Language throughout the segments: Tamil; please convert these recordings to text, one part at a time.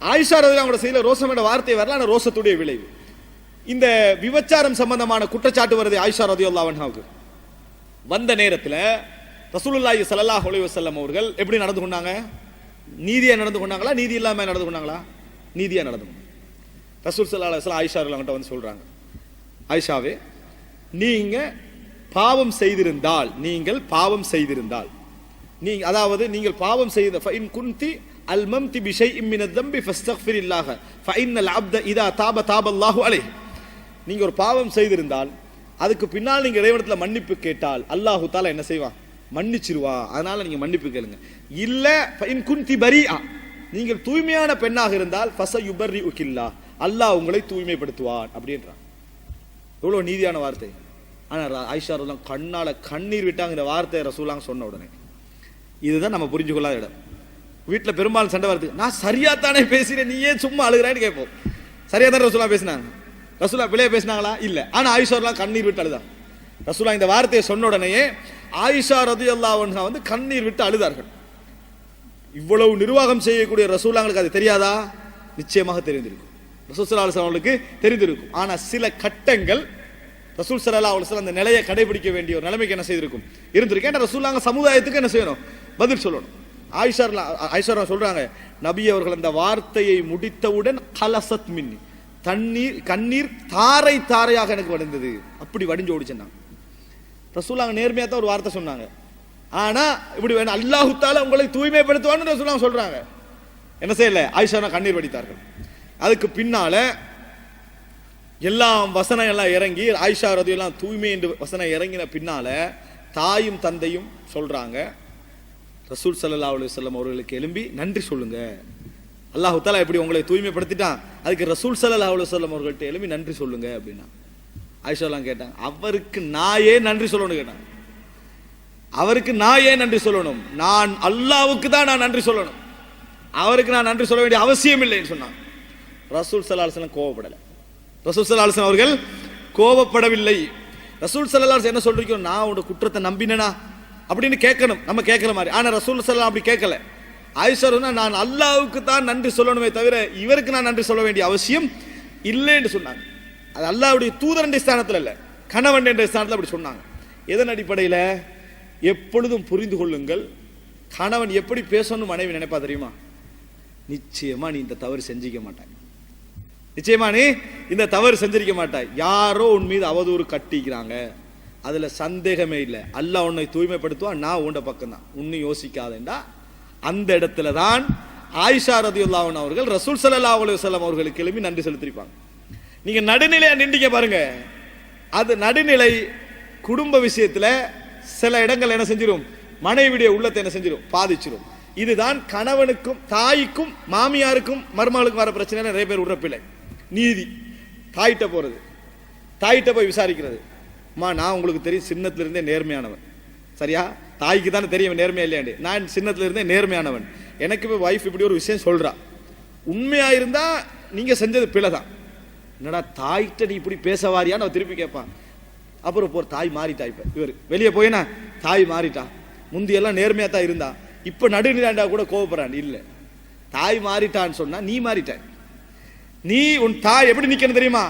ஆயிஷா ரதி அவங்களோட செய்யல ரோசம் என்ற வார்த்தை வரல ஆனால் ரோசத்துடைய விளைவு. இந்த விபச்சாரம் சம்பந்தமான குற்றச்சாட்டு வருது ஆயிஷா ரதி அல்லாவன்ஹாவுக்கு வந்த நேரத்தில் ரசூலுல்லாஹி சல்லாஹ் அலைஹி வசல்லம் அவர்கள் எப்படி நடந்து கொண்டாங்க? நீதியாக நடந்து கொண்டாங்களா? நீதி இல்லாமல் நடந்து கொண்டாங்களா? நீதியாக நடந்து கொண்டாங்க. ரசூல் சல்லா அலைஹி வஸல்லம் ஆயிஷா வந்து சொல்கிறாங்க ஆயிஷாவே நீங்கள் பாவம் செய்திருந்தால் நீங்கள் பாவம் செய்திருந்தால். நீ அதாவது நீங்கள் பாவம் செய்த குந்தி الممت بشيء من الذنب فاستغفر الله. فإن العبد إذا இதா தாப الله عليه. நீங்க ஒரு பாவம் செய்திருந்தால் அதுக்கு பின்னால் நீங்க இறைவனத்தில் மன்னிப்பு கேட்டால் அல்லாஹு தாலா என்ன செய்வான் மன்னிச்சிருவா. அதனால நீங்க மன்னிப்பு கேளுங்க. இல்ல ஃபைன் குந்தி பரியா நீங்கள் தூய்மையான பெண்ணாக இருந்தால் ஃபச யுபர்ரி உக்கில்லா அல்லாஹ் உங்களை தூய்மைப்படுத்துவான் அப்படின்றான். எவ்வளோ நீதியான வார்த்தை. ஆனால் ர- ஆயிஷா ரலியல்லாஹு கண்ணால் கண்ணீர் விட்டாங்கிற வார்த்தை வார்த்தையை ரசூலாங்க சொன்ன உடனே. இதுதான் நம்ம புரிஞ்சு கொள்ளாத இடம். வீட்டில் பெரும்பாலும் சண்டை வருது நான் சரியா தானே பேசுகிறேன் நீ ஏன் சும்மா அழுகிறான்னு கேட்போம். சரியா தானே ரசூலா பேசினாங்க? ரசூலா பிள்ளைய பேசினாங்களா? இல்லை. ஆனால் ஆயிஷாலாம் கண்ணீர் விட்டு அழுதான் ரசூலா இந்த வார்த்தையை சொன்ன உடனேயே ஆயிஷா ரதி அல்லாஹ் வந்து கண்ணீர் விட்டு அழுதார்கள். இவ்வளவு நிர்வாகம் செய்யக்கூடிய ரசூலாங்களுக்கு அது தெரியாதா? நிச்சயமாக தெரிந்திருக்கும். ரசூல் சல்லா அவர்களுக்கு தெரிந்திருக்கும். ஆனால் சில கட்டங்கள் ரசூல் சல்லா அலுவலம் அந்த நிலையை கடைபிடிக்க வேண்டிய ஒரு நிலைமைக்கு என்ன செய்திருக்கும்? இருந்திருக்கு. ஏன்னா ரசூலாங்க சமுதாயத்துக்கு என்ன செய்யணும்? பதில் சொல்லணும். ஆயிஷார் ஐஸ்வர்யா சொல்றாங்க நபி அவர்கள் அந்த வார்த்தையை முடித்தவுடன் கலசத் மின்னி. தண்ணீர் கண்ணீர் தாரை தாரையாக எனக்கு வடிந்தது. அப்படி வடிஞ்சு ஓடிச்சுன்னாங்க ரசூலாங்க நேர்மையாக தான் ஒரு வார்த்தை சொன்னாங்க. ஆனால் இப்படி வேணும் அல்லாஹுத்தால உங்களை தூய்மைப்படுத்துவான்னு ரசூலாங்க சொல்கிறாங்க என்ன செய்யல? ஆயிஷாரா கண்ணீர் வடித்தார்கள். அதுக்கு பின்னால எல்லாம் வசனம் எல்லாம் இறங்கி ஆயிஷா ரதி எல்லாம் தூய்மை என்று வசனம் இறங்கின பின்னால் தாயும் தந்தையும் சொல்கிறாங்க ரசூல் சல்லா அலி வஸல்லம் அவர்களுக்கு எழும்பி நன்றி சொல்லுங்க. அல்லாஹு தாலா எப்படி உங்களை தூய்மைப்படுத்திட்டான்? அதுக்கு ரசூல் சல்லா அலி வஸல்லம் அவர்கள்ட்ட எழும்பி நன்றி சொல்லுங்க. அப்படின்னா ஆயிஷாலாம் கேட்டாங்க அவருக்கு நான் ஏன் நன்றி சொல்லணும் கேட்டாங்க. அவருக்கு நான் ஏன் நன்றி சொல்லணும்? நான் அல்லாவுக்கு தான் நான் நன்றி சொல்லணும். அவருக்கு நான் நன்றி சொல்ல வேண்டிய அவசியம் இல்லைன்னு சொன்னான் ரசூல் சல்லாஹம் கோவப்படலை. ரசூல் சல்லாஹம் அவர்கள் கோவப்படவில்லை. ரசூல் சல்லாஹ் என்ன சொல்றீங்க? நான் உன்னோட குற்றத்தை நம்பினேனா? அப்படின்னு கேட்கணும். நம்ம கேட்கிற மாதிரி. ஆனால் ரசூல் சல்லா அப்படி கேட்கல. ஆயிஷா நான் அல்லாவுக்கு தான் நன்றி சொல்லணுமே தவிர இவருக்கு நான் நன்றி சொல்ல வேண்டிய அவசியம் இல்லைன்னு சொன்னாங்க. அது அல்லாவுடைய தூதரண்ட ஸ்தானத்தில் இல்லை. கணவன் என்ற ஸ்தானத்தில் அப்படி சொன்னாங்க. எதன் அடிப்படையில்? எப்பொழுதும் புரிந்து கொள்ளுங்கள். கணவன் எப்படி பேசணும் மனைவி நினைப்பா தெரியுமா? நிச்சயமா நீ இந்த தவறு செஞ்சிக்க மாட்டாய். நிச்சயமா நீ இந்த தவறு செஞ்சிருக்க மாட்டாய். யாரோ உன் மீது அவதூறு கட்டிக்கிறாங்க. அதில் சந்தேகமே இல்லை. அல்லாஹ் உன்னை தூய்மைப்படுத்துவான் நான் உண்ட பக்கம் தான் யோசிக்காதேண்டா. அந்த இடத்துல தான் ஆயிஷா ரதியுல்லாவன் அவர்கள் ரசூல் சல்லா அலுவலம் அவர்களுக்கு கிளம்பி நன்றி செலுத்திருப்பாங்க நீங்கள் நடுநிலையாக நின்றீங்க பாருங்க. அது நடுநிலை குடும்ப விஷயத்தில் சில இடங்கள் என்ன செஞ்சிடும் மனைவிடைய உள்ளத்தை என்ன செஞ்சிடும் பாதிச்சிடும் இதுதான் கணவனுக்கும் தாய்க்கும் மாமியாருக்கும் மருமகளுக்கும் வர பிரச்சனை நிறைய பேர் விடுற பிள்ளை நீதி. தாயிட்ட போகிறது தாயிட்ட போய் விசாரிக்கிறது. அம்மா நான் உங்களுக்கு தெரியும் சின்னத்திலிருந்தே நேர்மையானவன். சரியா? தாய்க்கு தானே தெரியும் நேர்மையா இல்லையாண்டு நான் சின்னத்திலிருந்தே நேர்மையானவன். எனக்கு இப்போ ஒய்ஃப் இப்படி ஒரு விஷயம் சொல்கிறா உண்மையாக இருந்தால் நீங்கள் செஞ்சது பிழை தான் என்னடா தாய்கிட்ட நீ இப்படி பேச வாரியான்னு அவ திருப்பி கேட்பான். அப்புறம் போர் தாய் மாறிட்டா இப்போ. இவர் வெளியே போயினா தாய் மாறிட்டா. முந்தியெல்லாம் நேர்மையாக தான் இருந்தா. இப்போ நடுநிலாண்டா கூட கோவப்படுறான். இல்லை. தாய் மாறிட்டான்னு சொன்னால் நீ மாறிட்ட. நீ உன் தாய் எப்படி நிற்கணும் தெரியுமா?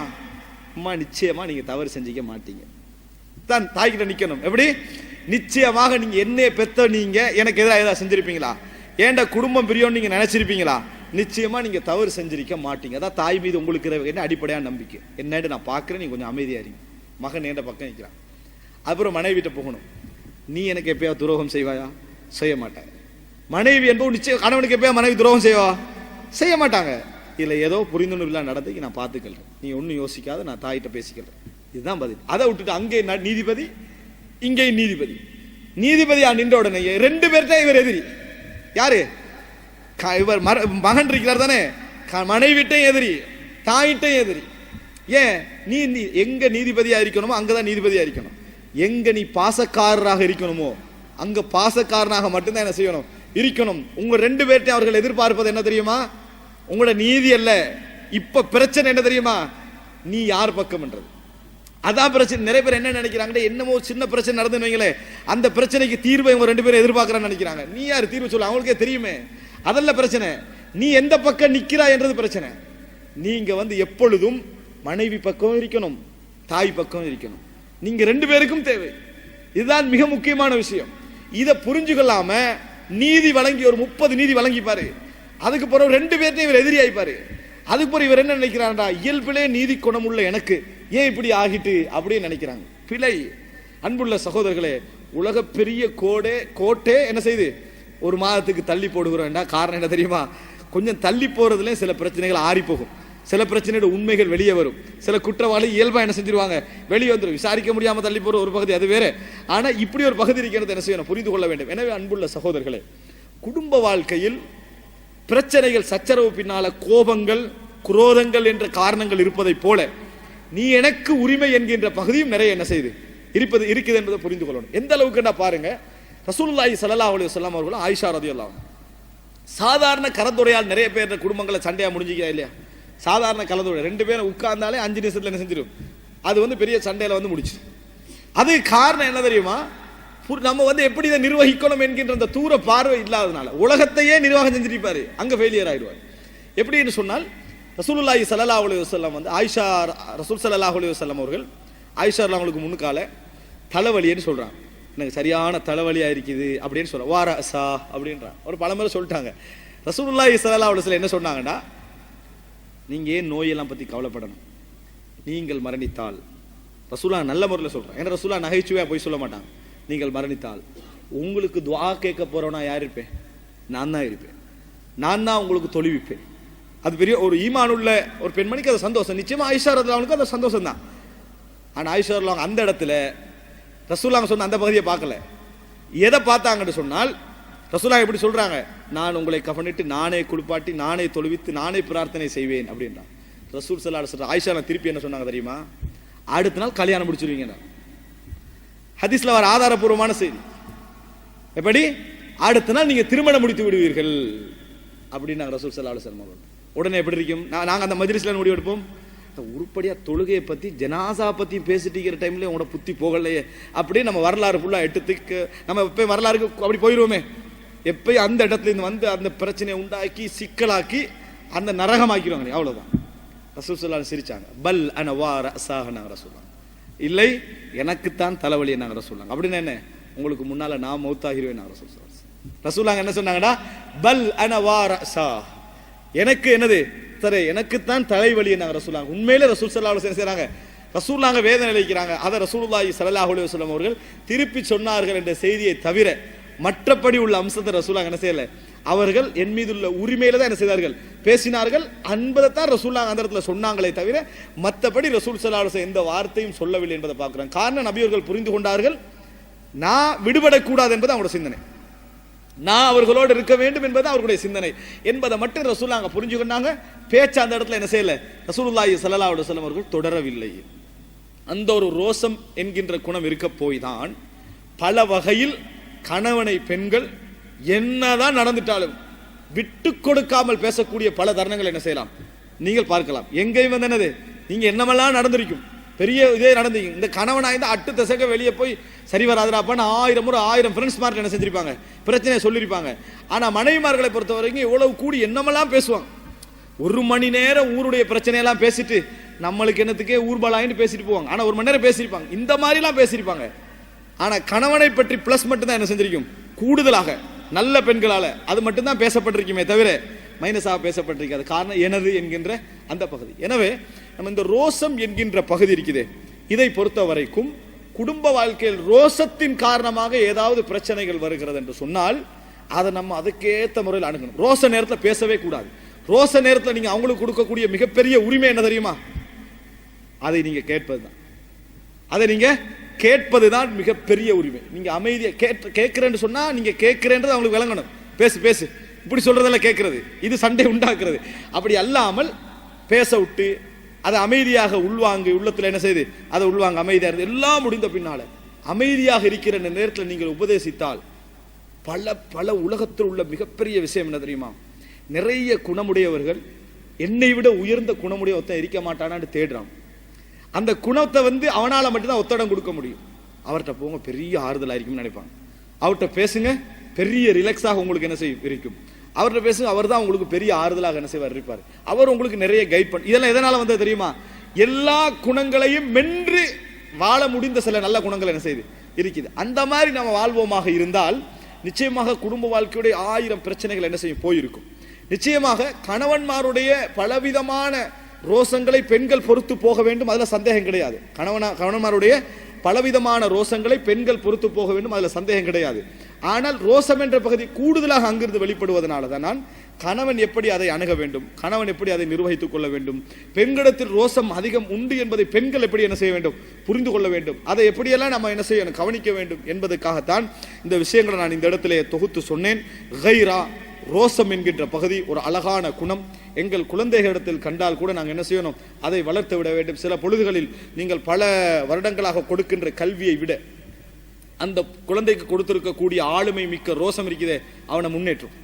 அம்மா நிச்சயமாக நீங்கள் தவறு செஞ்சிக்க மாட்டீங்க. தான் தாய்கிட்ட நிற்கணும் எப்படி? நிச்சயமாக நீங்க என்னைய பெத்த நீங்க எனக்கு எதிராக எதாவது செஞ்சிருப்பீங்களா? ஏன்டா குடும்பம் பிரியோன்னு நீங்க நினைச்சிருப்பீங்களா? நிச்சயமா நீங்க தவறு செஞ்சிருக்க மாட்டீங்க. அதான் தாய் மீது உங்களுக்கு இருக்கிற என்ன அடிப்படையான நம்பிக்கை. என்னன்னு நான் பார்க்குறேன் நீங்க கொஞ்சம் அமைதியாக இருங்க மகன் என்ற பக்கம் நிற்கிறான் அப்புறம் மனைவிட்ட போகணும். நீ எனக்கு எப்பயா துரோகம் செய்வாயா? செய்ய மாட்டாங்க மனைவி என்பது நிச்சயம் கணவனுக்கு எப்பயா மனைவி துரோகம் செய்வா? செய்ய மாட்டாங்க. இதில் ஏதோ புரிந்துணர்வு இல்லாம நடந்து நான் பார்த்துக்கிறேன் நீ ஒன்றும் யோசிக்காத நான் தாயிட்ட பேசிக்கிறேன் இதுதான் பதில். அதை விட்டுட்டு அங்கே நீதிபதி இங்கே நீதிபதி. நீதிபதியா நின்ற உடனே ரெண்டு பேர்ட்ட இவர் எதிரி. யாரு? க- இவர் மகன் இருக்கிறார் தானே? க- மனைவிட்டையும் எதிரி தாயிட்டையும் எதிரி. ஏன்? நீ நீ எங்க நீதிபதியா இருக்கணுமோ அங்கதான் நீதிபதியா இருக்கணும். எங்க நீ பாசக்காரராக இருக்கணுமோ அங்க பாசக்காரனாக மட்டும்தான் என்ன செய்யணும்? இருக்கணும். உங்க ரெண்டு பேர்ட்டையும் அவர்கள் எதிர்பார்ப்பது என்ன தெரியுமா? உங்களோட நீதி அல்ல. இப்ப பிரச்சனை என்ன தெரியுமா? நீ யார் பக்கம்ன்றது அதான் பிரச்சனை. நிறைய பேர் என்ன நினைக்கிறாங்க? என்னமோ சின்ன பிரச்சனை நடந்துன்னு வைங்களேன் அந்த பிரச்சனைக்கு தீர்வை இவங்க ரெண்டு பேரும் எதிர்பார்க்குறான்னு நினைக்கிறாங்க. நீ யார்? தீர்வு சொல்ல. அவங்களுக்கே தெரியுமே. அதல்ல பிரச்சனை. நீ எந்த பக்கம் நிற்கிறா என்றது பிரச்சனை. நீங்கள் வந்து எப்பொழுதும் மனைவி பக்கம் இருக்கணும் தாய் பக்கம் இருக்கணும். நீங்கள் ரெண்டு பேருக்கும் தேவை. இதுதான் மிக முக்கியமான விஷயம். இதை புரிஞ்சுக்கொள்ளாம நீதி வழங்கி ஒரு முப்பது நீதி வழங்கிப்பாரு அதுக்கு பிறகு ரெண்டு பேர்த்தையும் இவர் எதிரி ஆயிப்பாரு அதுக்கு பிறகு இவர் என்ன நினைக்கிறாரா இயல்பிலே நீதி குணமுள்ள எனக்கு. ஏன் இப்படி ஆகிட்டு அப்படின்னு நினைக்கிறாங்க. பிழை அன்புள்ள சகோதரர்களே உலக பெரிய கோடே கோட்டே என்ன செய்யுது ஒரு மாதத்துக்கு தள்ளி போடுகிறோம்டா. காரணம் என்ன தெரியுமா? கொஞ்சம் தள்ளி போகிறதுல சில பிரச்சனைகள் ஆறி போகும் சில பிரச்சனையோட உண்மைகள் வெளியே வரும். சில குற்றவாளி இயல்பாக என்ன செஞ்சிருவாங்க? வெளியே வந்துடும் விசாரிக்க முடியாமல் தள்ளி போகிற ஒரு பகுதி அது வேறு. ஆனால் இப்படி ஒரு பகுதி இருக்கிறது என்ன செய்யணும்? புரிந்து கொள்ள வேண்டும். எனவே அன்புள்ள சகோதரர்களே குடும்ப வாழ்க்கையில் பிரச்சனைகள் சச்சரவு பின்னால கோபங்கள் குரோதங்கள் என்ற காரணங்கள் இருப்பதைப் போல நீ எனக்கு உரிமை என்கின்ற பகுதியும் நிறைய என்ன செய்யுது இருப்பது இருக்குது என்பதை புரிந்து கொள்ளணும். எந்த அளவுக்கு பாருங்க ரசூலுல்லாஹி சல்லா அலி வல்லாம் அவர்களும் ஆயிஷா ரதி அல்லாம் சாதாரண கரத்துறையால் நிறைய பேர் குடும்பங்களை சண்டையாக முடிஞ்சிக்கா இல்லையா? சாதாரண கலந்துரை ரெண்டு பேரும் உட்கார்ந்தாலே அஞ்சு நிமிஷத்தில் என்ன செஞ்சிடும் அது வந்து பெரிய சண்டையில் வந்து முடிச்சு. அது காரணம் என்ன தெரியுமா? நம்ம வந்து எப்படி இதை நிர்வகிக்கணும் என்கின்ற அந்த தூர பார்வை இல்லாதனால உலகத்தையே நிர்வாகம் செஞ்சிருப்பாரு அங்கே ஃபெயிலியர் ஆயிடுவார். எப்படின்னு சொன்னால் ரசூலுல்லாஹி சல்லா அலைஹி வஸல்லம் வந்து ஆயிஷா ரசூல் சல்லா அலைஹி வஸல்லம் அவர்கள் ஆயிஷா அவங்களுக்கு முன்னுக்கால தலைவலின்னு சொல்கிறான் எனக்கு சரியான தலைவலியாக இருக்குது அப்படின்னு சொல்ல வார சா அப்படின்றான் ஒரு பலமுறை சொல்லிட்டாங்க. ரசூலுல்லாஹி ஸல்லல்லாஹு அலைஹி சில என்ன சொன்னாங்கன்னா நீங்கள் ஏன் நோயெல்லாம் பற்றி கவலைப்படணும்? நீங்கள் மரணித்தால். ரசூலா நல்ல முறையில் சொல்கிறேன் ஏன்னா ரசூலா நகைச்சுவையாக போய் சொல்ல மாட்டாங்க. நீங்கள் மரணித்தால். உங்களுக்கு துவா கேட்க போறவனா யார் இருப்பேன்? நான் தான் இருப்பேன். நான் தான் உங்களுக்கு தொழுவிப்பேன். அது பெரிய ஒரு ஈமான் உள்ள ஒரு பெண்மணிக்கு அது சந்தோஷம். நிச்சயமா ஆயிஷா அவனுக்கு அது சந்தோஷம் தான் ஆனால் ஆயிஷா ரலியல்லாஹு அந்த இடத்துல ரசூலாங்க சொன்ன அந்த பகுதியை பார்க்கல. எதை பார்த்தாங்கன்னு சொன்னால் ரசூலா எப்படி சொல்கிறாங்க நான் உங்களை கவனிட்டு நானே குளிப்பாட்டி நானே தொழுவித்து நானே பிரார்த்தனை செய்வேன் அப்படின்றான். ரசூல் சல்லா சொல்கிற ஆயிஷா நான் திருப்பி என்ன சொன்னாங்க தெரியுமா? அடுத்த நாள் கல்யாணம் முடிச்சிருவீங்க ஹதீஸில் வர ஆதாரபூர்வமான செய்தி. எப்படி அடுத்த நாள் நீங்கள் திருமணம் முடித்து விடுவீர்கள். அப்படின்னு ரசூல் சல்லா அலுவலம் உடனே எப்படி இருக்கும்? நாங்கள் அந்த மஜ்லிஸ்ல முடிவு எடுப்போம். இந்த தொழுகையை பற்றி ஜனாசா பற்றி பேசிட்டு இருக்கிற டைம்ல உங்களோட புத்தி போகலையே. அப்படியே நம்ம வரலாறு ஃபுல்லாக எடுத்துக்கு நம்ம எப்போ வரலாறுக்கு அப்படி போயிடுவோமே எப்பயும் அந்த இடத்துலேருந்து வந்து அந்த பிரச்சனையை உண்டாக்கி சிக்கலாக்கி அந்த நரகமாக்கிடுவாங்க அவ்வளோதான் ரசூல் சொல்லால் சிரிச்சாங்க. பல் அன வா ரசாக நாங்கள் ரசூல்லாம் இல்லை எனக்குத்தான் தலைவலி நாங்கள் ரசூல்லாங்க அப்படின்னா என்ன? உங்களுக்கு முன்னால் நான் மௌத்தாகிருவேன் நாங்கள் ரசூல் சல்லல்லாஹு ரசூலாங்க என்ன சொன்னாங்கடா பல் அன வா ரசா எனக்கு என்னது? சரி எனக்குத்தான் தலைவலி நாங்கள் ரசூலாங்க உண்மையிலே ரசூல் சல்லா என்ன செய்கிறாங்க ரசூல்லாங்க வேதனை அளிக்கிறாங்க. அதை ரசூல்லாஹி ஸல்லல்லாஹு அலைஹி வஸல்லம் அவர்கள் திருப்பி சொன்னார்கள் என்ற செய்தியை தவிர மற்றபடி உள்ள அம்சத்தை ரசூலாங்க என்ன செய்யலை. அவர்கள் என் மீது உள்ள உரிமையில தான் என்ன செய்தார்கள்? பேசினார்கள். அன்பதைத்தான் ரசூல்லாங்க அந்த இடத்துல சொன்னாங்களே தவிர மற்றபடி ரசூல் சல்லாஹ் எந்த வார்த்தையும் சொல்லவில்லை என்பதை பார்க்குறோம். காரணம் நபியவர்கள் புரிந்து கொண்டார்கள். நான் விடுபடக்கூடாது என்பது அவங்களோட சிந்தனை. நான் அவர்களோடு இருக்க வேண்டும் என்பது அவர்களுடைய சிந்தனை. என்பதை மட்டும் ரசூல் அங்கே புரிஞ்சுக்கொண்டாங்க பேச்சு அந்த இடத்துல என்ன செய்யலை? ரசூலுல்லாஹி ஸல்லல்லாஹு அலைஹி அவர்கள் தொடரவில்லை. அந்த ஒரு ரோசம் என்கின்ற குணம் இருக்க போய் தான் பல வகையில் கணவனை பெண்கள் என்னதான் நடந்துட்டாலும் விட்டு கொடுக்காமல் பேசக்கூடிய பல தருணங்கள் என்ன செய்யலாம்? நீங்கள் பார்க்கலாம். எங்கேயும் வந்து என்னது? நீங்க என்னமெல்லாம் நடந்திருக்கும்? பெரிய இதே நடந்தீங்க இந்த கணவனாக இருந்தால் அட்டு தசக வெளியே போய் சரி வராதுடாப்பான்னு ஆயிரம் முறை ஆயிரம் ஃப்ரெண்ட்ஸ் மார்க் என்ன செஞ்சிருப்பாங்க? பிரச்சனையை சொல்லியிருப்பாங்க ஆனால் மனைவிமார்களை பொறுத்த வரைக்கும் இவ்வளவு கூடி என்னமெல்லாம் பேசுவாங்க ஒரு மணி நேரம் ஊருடைய பிரச்சனையெல்லாம் பேசிட்டு நம்மளுக்கு என்னத்துக்கே ஊர்பலாயின்னு பேசிட்டு போவாங்க. ஆனால் ஒரு மணி நேரம் பேசியிருப்பாங்க. இந்த மாதிரிலாம் பேசியிருப்பாங்க. ஆனால் கணவனை பற்றி ப்ளஸ் மட்டும்தான் என்ன செஞ்சிருக்கும்? கூடுதலாக நல்ல பெண்களால் அது மட்டும்தான் பேசப்பட்டிருக்குமே தவிர மைனஸாக பேசப்பட்டிருக்காது. காரணம் எனது என்கின்ற அந்த பகுதி. எனவே நம்ம இந்த ரோசம் என்கின்ற பகுதி இருக்குதே. இதை பொறுத்த வரைக்கும் குடும்ப வாழ்க்கையில் ரோசத்தின் காரணமாக ஏதாவது பிரச்சனைகள் வருகிறது என்று சொன்னால் அதை நம்ம அதுக்கேற்ற முறையில் அணுகணும். ரோச நேரத்தில் பேசவே கூடாது. ரோச நேரத்தில் நீங்க அவங்களுக்கு கொடுக்கக்கூடிய மிகப்பெரிய உரிமை என்ன தெரியுமா? அதை நீங்க கேட்பதுதான். அதை நீங்க கேட்பதுதான் மிகப்பெரிய உரிமை. நீங்க அமைதியை கேட்டு கேட்கிறேன்னு சொன்னா நீங்க கேட்கிறேன்றது அவங்களுக்கு விளங்கணும். பேசு பேசு. இப்படி சொல்றதெல்லாம் கேட்கறது. இது சண்டை உண்டாக்குறது. அப்படி அல்லாமல் பேச விட்டு அதை அமைதியாக உள்வாங்கி உள்ளத்தில் என்ன செய்து? அதை உள்வாங்க அமைதியாக இருந்து எல்லாம் முடிந்த பின்னால் அமைதியாக இருக்கிற இந்த நேரத்தில் நீங்கள் உபதேசித்தால் பல பல உலகத்தில் உள்ள மிகப்பெரிய விஷயம் என்ன தெரியுமா? நிறைய குணமுடையவர்கள் என்னை விட உயர்ந்த குணமுடைய ஒருத்தன் இருக்க மாட்டானான்னு தேடுறான். அந்த குணத்தை வந்து அவனால் மட்டும்தான் ஒத்தடம் கொடுக்க முடியும். அவர்கிட்ட போங்க பெரிய ஆறுதலாக இருக்கும்னு நினைப்பாங்க. அவர்கிட்ட பேசுங்க பெரிய ரிலாக்ஸாக உங்களுக்கு என்ன செய்யும்? இருக்கும். அவர்கிட்ட பேசுங்க அவர் தான் உங்களுக்கு பெரிய ஆறுதலாக என்ன செய்வார் இருப்பார். அவர் உங்களுக்கு நிறைய கைட் பண்ண இதெல்லாம் எதனால வந்தது தெரியுமா? எல்லா குணங்களையும் மென்று வாழ முடிந்த சில நல்ல குணங்கள் என்ன செய்யுது இருக்குது. அந்த மாதிரி நம்ம வாழ்வோமாக இருந்தால் நிச்சயமாக குடும்ப வாழ்க்கையுடைய ஆயிரம் பிரச்சனைகள் என்ன செய்யும் போயிருக்கும். நிச்சயமாக கணவன்மாருடைய பலவிதமான ரோசங்களை பெண்கள் பொறுத்து போக வேண்டும் அதில் சந்தேகம் கிடையாது. கணவனா கணவன்மாருடைய பலவிதமான ரோசங்களை பெண்கள் பொறுத்து போக வேண்டும் அதில் சந்தேகம் கிடையாது. ஆனால் ரோசம் என்ற பகுதி கூடுதலாக அங்கிருந்து வெளிப்படுவதனால தான் நான் கணவன் எப்படி அதை அணுக வேண்டும்? கணவன் எப்படி அதை நிர்வகித்துக் கொள்ள வேண்டும்? பெண்களிடத்தில் ரோசம் அதிகம் உண்டு என்பதை பெண்கள் எப்படி என்ன செய்ய வேண்டும்? புரிந்து கொள்ள வேண்டும். அதை எப்படியெல்லாம் நம்ம என்ன செய்ய கவனிக்க வேண்டும் என்பதற்காகத்தான் இந்த விஷயங்களை நான் இந்த இடத்திலே தொகுத்து சொன்னேன். கைரா ரோசம் என்கின்ற பகுதி ஒரு அழகான குணம். எங்கள் குழந்தைகளிடத்தில் கண்டால் கூட நாங்கள் என்ன செய்யணும்? அதை வளர்த்து விட வேண்டும். சில பொழுதுகளில் நீங்கள் பல வருடங்களாக கொடுக்கின்ற கல்வியை விட அந்த குழந்தைக்கு கொடுத்திருக்கக்கூடிய ஆளுமை மிக்க ரோசம் இருக்குதே அவனை முன்னேற்றும்.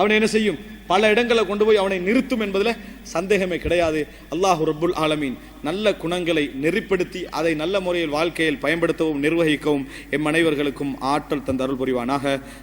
அவனை என்ன செய்யும்? பல இடங்களை கொண்டு போய் அவனை நிறுத்தும் என்பதில் சந்தேகமே கிடையாது. அல்லாஹ் ரப்புல் ஆலமீன் நல்ல குணங்களை நெறிப்படுத்தி அதை நல்ல முறையில் வாழ்க்கையில் பயன்படுத்தவும் நிர்வகிக்கவும் எம் அனைவர்களுக்கும் ஆற்றல் தந்த அருள் புரிவானாக.